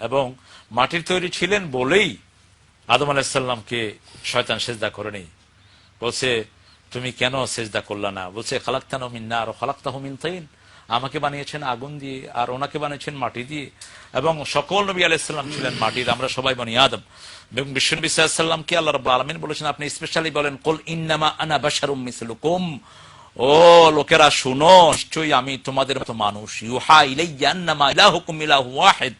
এবং মাটির তৈরি ছিলেন বলেই আদম আলাহিসাল্লামকে শয়তান সেজদা করেনি। বলছে, তুমি কেন সেজদা করলা না? বলছে, খালাক্তান মিন্না আর খালাক্তাহ মিন তাইন আমাকে বানিয়েছেন আগুন দিয়ে আর ওনাকে বানিয়েছেন মাটি দিয়ে। এবং সকল নবী আলাইসাল্লাম ছিলেন মাটির, আমরা সবাই বানি আদম। এবং বিশ্বনবী সাল্লামকে আল্লাহ রব আলমিন বলেছেন, আপনি স্পেশালি বলেন, কোল ইন্নামা আনা বাশারুম মিসলুকুম। ও লোকেরা, শুনো, নিশ্চয়ই আমি তোমাদের মতো মানুষ। ইউহা ইলাইয়া ইলাহুকুম ইলাহু ওয়াহিদ।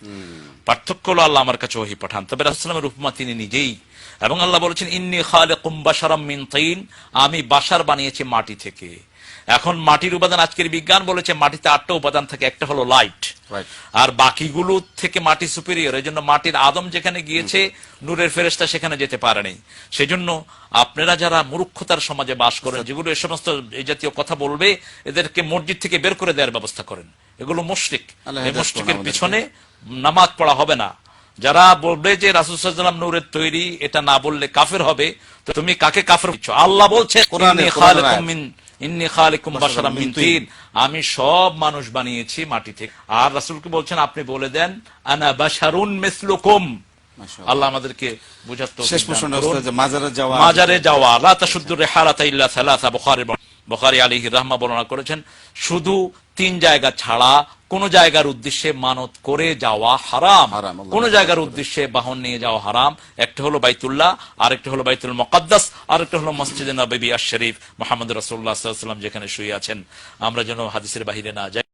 পার্থক্য হলো আল্লাহ আমার কাছে ওহি পাঠান। তবে রাসুলামের উপমা তিনি নিজেই। এবং আল্লাহ বলেছেন ইন্নি খালেকুম বাশারাম মিন তিন। আমি বাসার বানিয়েছি মাটি থেকে। এখন মাটির উপাদান আজকের বিজ্ঞান বলেছে মাটিতে আটটা উপাদান থাকে একটা হলো লাইট। আর বাকিগুলো থেকে মাটি সুপিরিয়র এই জন্য মাটির আদম যেখানে গিয়েছে নূরের ফেরেস্তা সেখানে যেতে পারেনি। সেই জন্য আপনারা যারা মূর্খতার সমাজে বাস করেন যেগুলো এ সমস্ত এই জাতীয় কথা বলবে এদেরকে মসজিদ থেকে বের করে দেওয়ার ব্যবস্থা করেন। এগুলো মুশরিক। মুশরিকের পিছনে নামাজ পড়া হবে না। যারা বলবে যে রাসুসাল্লাম নূরের তৈরি এটা না বললে কাফের হবে তো তুমি কাকে কাফের আল্লাহ বলছে। আমি সব মানুষ বানিয়েছি মাটি থেকে। আর রাসূলকে বলছেন আপনি বলে দেন আনা বাশারুন মিসলুকুম। আল্লাহ আমাদেরকে বুঝার তৌফিক শেষ যে মাজারে যাওয়া মাজারে যাওয়া লা তাশুদ্দু রিহালাতা ইল্লা সালাসা বুখারী বুখারী আলী রাহমা বর্ণনা করেছেন শুধু তিন জায়গা ছাড়া কোন জায়গার উদ্দেশ্যে মানত করে যাওয়া হারাম। কোন জায়গার উদ্দেশ্যে বাহন নিয়ে যাওয়া হারাম। একটা হলো বাইতুল্লাহ আরেকটা হলো বাইতুল মকাদ্দাস আরেকটা হলো মসজিদে নবী আশ শরীফ মোহাম্মদ রাসূলুল্লাহ সাল্লাম যেখানে শুয়ে আছেন। আমরা যেন হাদিসের বাহিরে না যাই।